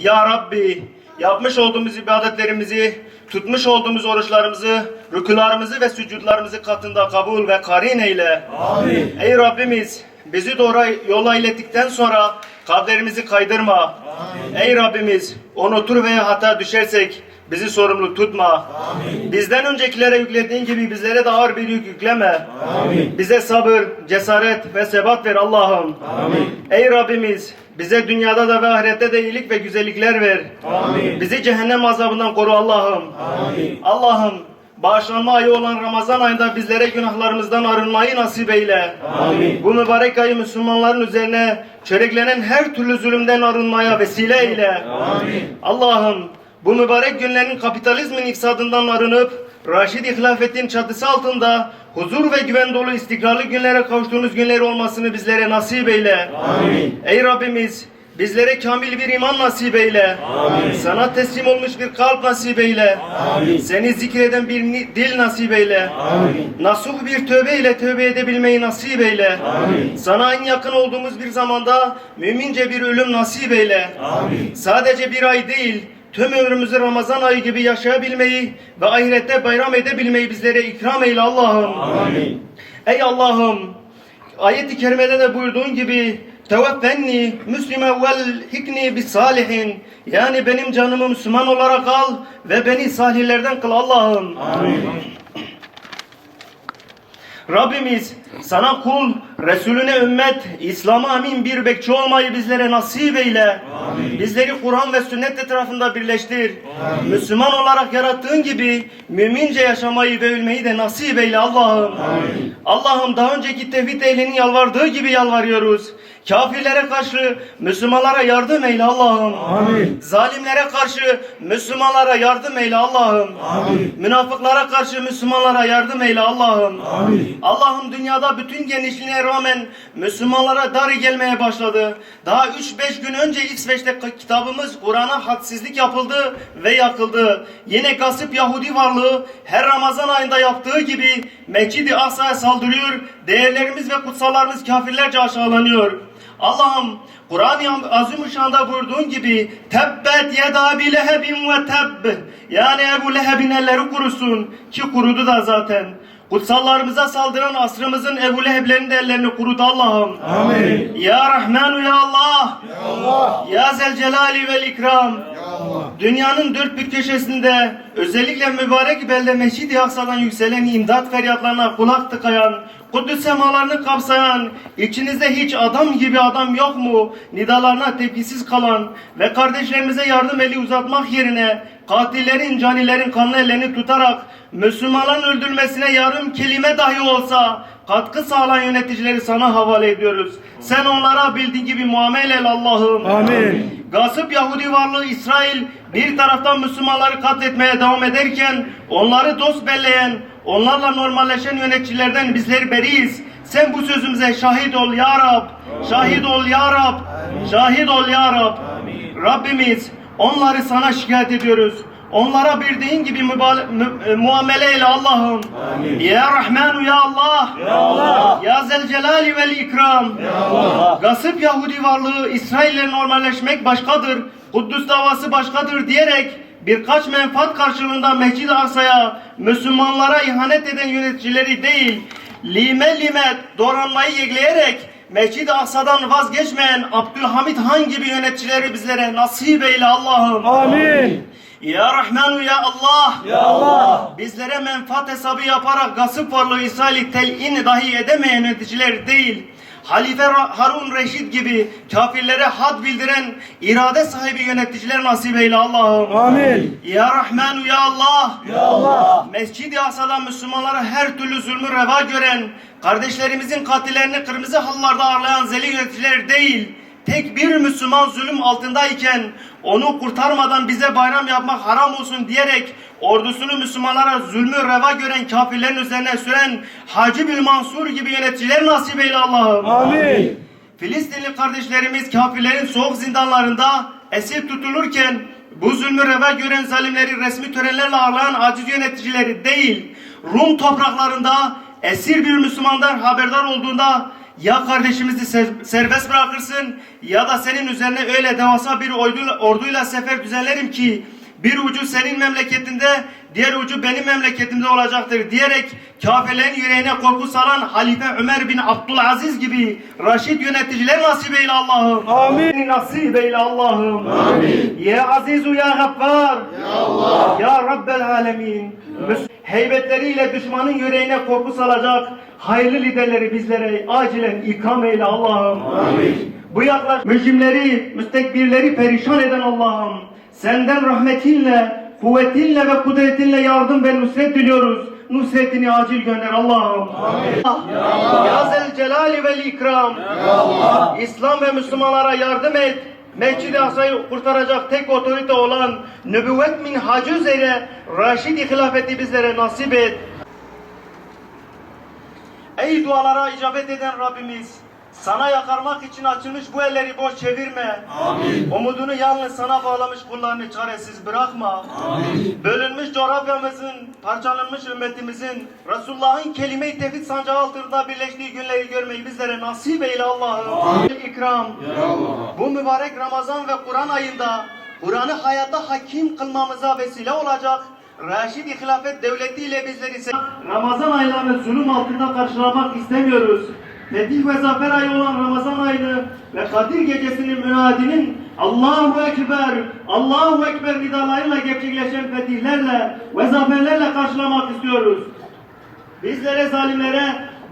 Ya Rabbi yapmış olduğumuz ibadetlerimizi, tutmuş olduğumuz oruçlarımızı, rükularımızı ve sücudlarımızı katında kabul ve karin eyle. Amin. Ey Rabbimiz bizi doğru yola ilettikten sonra kalplerimizi kaydırma. Ey Rabbimiz unutur veya hata düşersek bizi sorumlu tutma. Bizden öncekilere yüklediğin gibi bizlere de ağır bir yük yükleme. Bize sabır, cesaret ve sebat ver Allah'ım. Ey Rabbimiz bize dünyada da ve ahirette de iyilik ve güzellikler ver. Bizi cehennem azabından koru Allah'ım. Allah'ım bağışlanma ayı olan Ramazan ayında bizlere günahlarımızdan arınmayı nasip eyle. Bu mübarek ayı Müslümanların üzerine çöreklenen her türlü zulümden arınmaya vesile eyle. Allah'ım bu mübarek günlerin kapitalizmin ifsadından arınıp Raşid hilafetin çatısı altında huzur ve güven dolu istikrarlı günlere kavuştuğunuz günler olmasını bizlere nasip eyle. Ey Rabbimiz bizlere kamil bir iman nasip eyle. Sana teslim olmuş bir kalp nasip eyle. Seni zikreden bir dil nasip eyle. Nasuh bir tövbe ile tövbe edebilmeyi nasip eyle. Sana en yakın olduğumuz bir zamanda mümince bir ölüm nasip eyle. Sadece bir ay değil, tüm ömrümüzü Ramazan ayı gibi yaşayabilmeyi ve ahirette bayram edebilmeyi bizlere ikram eyle Allah'ım. Ey Allah'ım, ayet-i kerimede de buyurduğun gibi Tevaffenni Müslüme vel hikni bis salihin yani benim canımı Müslüman olarak al ve beni salihlerden kıl Allah'ım. Rabbimiz sana kul, Resulüne ümmet, İslam'a amin bir bekçi olmayı bizlere nasip eyle. Bizleri Kur'an ve sünnet etrafında birleştir. Müslüman olarak yarattığın gibi mümince yaşamayı ve ölmeyi de nasip eyle Allah'ım. Allah'ım daha önceki tevhid ehlinin yalvardığı gibi yalvarıyoruz. Kafirlere karşı Müslümanlara yardım eyle Allah'ım. Zalimlere karşı Müslümanlara yardım eyle Allah'ım. Münafıklara karşı Müslümanlara yardım eyle Allah'ım. Allah'ım dünyada bütün genişliğine rağmen Müslümanlara dar gelmeye başladı. Daha 3-5 gün önce İsveç'te kitabımız Kur'an'a hadsizlik yapıldı ve yakıldı. Yine gasip Yahudi varlığı her Ramazan ayında yaptığı gibi Mescid-i Aksa'ya saldırıyor. Değerlerimiz ve kutsallarımız kafirlerce aşağılanıyor. Allah'ım Kur'an-ı Azimüşşan'da buyurduğun gibi tebbet yeda bi lehebin ve tebb yani Ebu Leheb'in elleri kurusun ki kurudu da zaten. Kutsallarımıza saldıran asrımızın Ebu Leheb'lerin de ellerini kurudu Allah'ım. Amin. Ya Rahmanu ya Allah. Ya Zelcelali vel İkram. Dünyanın dört bir köşesinde özellikle mübarek belde Mescid-i Aksa'dan yükselen imdat feryatlarına kulak tıkayan, Kudüs semalarını kapsayan, içinizde hiç adam gibi adam yok mu? Nidalarına tepkisiz kalan ve kardeşlerimize yardım eli uzatmak yerine katillerin, canilerin kanlı ellerini tutarak Müslümanların öldürülmesine yarım kelime dahi olsa katkı sağlayan yöneticileri sana havale ediyoruz. Sen onlara bildiğin gibi muamele el Allah'ım. Amin. Gasıp Yahudi varlığı İsrail bir taraftan Müslümanları katletmeye devam ederken onları dost belleyen, onlarla normalleşen yöneticilerden bizleri beriyiz. Sen bu sözümüze şahit ol ya Rab. Şahit ol ya Rab. Şahit ol ya Rab. Rabbimiz onları sana şikayet ediyoruz. Onlara bildiğin gibi e, muamele eyle Allah'ım. Ya Rahmanu ya Allah. Ya Allah. Ya Zelcelali vel İkram. Gasip Yahudi varlığı İsrail'le normalleşmek başkadır, Kuddüs davası başkadır diyerek birkaç menfaat karşılığında Aksa'ya Müslümanlara ihanet eden yöneticileri değil, lime lime doğranmayı yegleyerek Mescid-i Aksa'dan vazgeçmeyen Abdülhamit Han gibi yöneticileri bizlere nasip eyle Allah'ım. Amin. Ya Rahmanu ya Allah. Ya Allah. Bizlere menfaat hesabı yaparak gasip varlığı İsrail'i telin dahi edemeyen yöneticiler değil. Halife Harun Reşit gibi kafirlere had bildiren irade sahibi yöneticiler nasip eyle Allah'ım. Amin. Ya Rahmanu ya Allah. Ya Allah. Mescid-i Aksa'da Müslümanlara her türlü zulmü reva gören, kardeşlerimizin katillerini kırmızı halılarda ağırlayan zeli yöneticiler değil, tek bir Müslüman zulüm altındayken onu kurtarmadan bize bayram yapmak haram olsun diyerek ordusunu Müslümanlara zulmü reva gören kafirlerin üzerine süren Hacı Bil Mansur gibi yöneticiler nasip eyle Allah'ım. Amin. Filistinli kardeşlerimiz kafirlerin soğuk zindanlarında esir tutulurken bu zulmü reva gören zalimleri resmi törenlerle ağırlayan aciz yöneticileri değil, Rum topraklarında esir bir Müslümandan haberdar olduğunda ya kardeşimizi ser- serbest bırakırsın ya da senin üzerine öyle devasa bir orduyla, orduyla sefer düzenlerim ki bir ucu senin memleketinde diğer ucu benim memleketimde olacaktır diyerek kafirlerin yüreğine korku salan Halife Ömer bin Abdülaziz gibi Raşid yöneticiler nasip eyle Allah'ım. Amin. Nasip eyle Allah'ım. Amin. Ya Azizu ya Gaffar. Ya Allah. Ya Rabbel Alemin. Müs- Heybetleriyle düşmanın yüreğine korku salacak hayırlı liderleri bizlere acilen ikram eyle Allah'ım. Amin. Bu yaklaş mücrimleri, müstekbirleri perişan eden Allah'ım. Senden rahmetinle, kuvvetinle ve kudretinle yardım ve nusret diliyoruz. Nusretini acil gönder Allah'ım. Amin. Ya zel celali vel ikram. Ya Allah. İslam ve Müslümanlara yardım et. Mescid-i Aksa'yı kurtaracak tek otorite olan nübüvvet minhacı üzere Raşid-i hilafeti bizlere nasip et. Ey dualara icabet eden Rabbimiz, sana yakarmak için açılmış bu elleri boş çevirme. Amin. Umudunu yalnız sana bağlamış kullarını çaresiz bırakma. Amin. Bölünmüş coğrafyamızın, parçalanmış ümmetimizin, Resulullah'ın kelime-i tevhid sancağı altında birleştiği günleri görmeyi bizlere nasip eyle Allah'ım. İkram. Bu mübarek Ramazan ve Kur'an ayında Kur'an'ı hayata hakim kılmamıza vesile olacak Raşid-i Hilafet Devleti ile bizleri Ramazan aylarını zulüm altında karşılamak istemiyoruz. Fetih ve zafer ayı olan Ramazan ayını ve Kadir gecesinin münadinin Allahu Ekber, Allahu Ekber nidalarıyla gerçekleşen fetihlerle ve zaferlerle karşılamak istiyoruz. Bizlere zalimlere,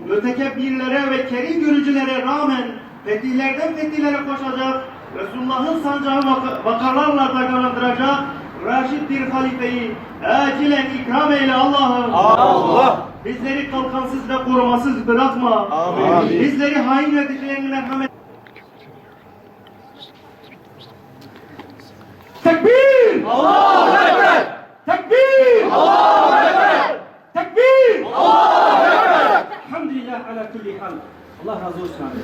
mütekebbirlere ve kerim görücülere rağmen fetihlerden fetihlere koşacak, Resulullah'ın sancağı vak- vakarlarla dagalandıracak Raşid bir halifeyi acilen ikram eyle Allah'ım. Allah. Bizleri kalkansız ve korumasız bırakma. Amin. Bizleri hain yöneticilerin merhamet Tekbir! Allahu Ekber. Tekbir! Allahu Ekber. Tekbir! Allahu Ekber. Elhamdülillah ala kulli hal. Allah razı olsun abi.